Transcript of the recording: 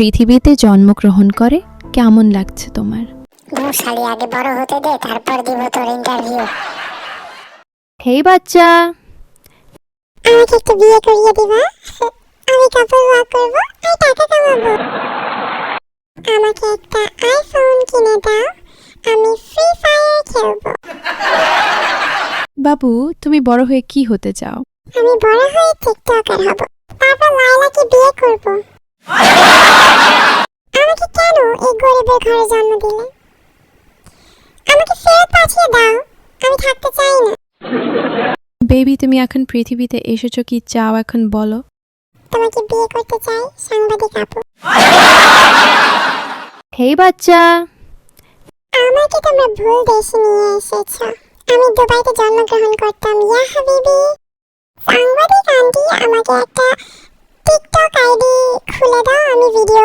পৃথিবীতে জন্মগ্রহণ করে? কেমন লাগছে তোমার? শালি আগে বড় হতে দে তারপর দিব তোর ইন্টারভিউ হেই বাচ্চা। আমাকে একটু বিয়ে করিয়ে দিবা? আমি কাপড় ওয়াক করব আর টাকা কামাবো। আমাকে একটা আইফোন কিনে দাও আমি ফ্রি ফায়ার খেলব। বাবু তুমি বড় হয়ে কি হতে চাও? আমি বড় হয়ে টিকটকার হব। তারপর লাইলাকে বিয়ে করব। এই গরিবের ঘরে জন্ম দিলে? আমাকে ফেরত পাঠিয়ে দাও আমি থাকতে চাই না। বেবি তুমি এখন পৃথিবীতে এসেছ কি চাও এখন বলো? তোমাকে বিয়ে করতে চাই সাংবাদিক আপু। হেই বাচ্চা! আমাকে তোমরা ভুল দেশে নিয়ে এসেছ। আমি দুবাইতে জন্মগ্রহণ করতাম। ইয়া হাবিবি সাংবাদিক আন্টি আমাকে একটা টিকটক আইডি খুলে দাও আমি ভিডিও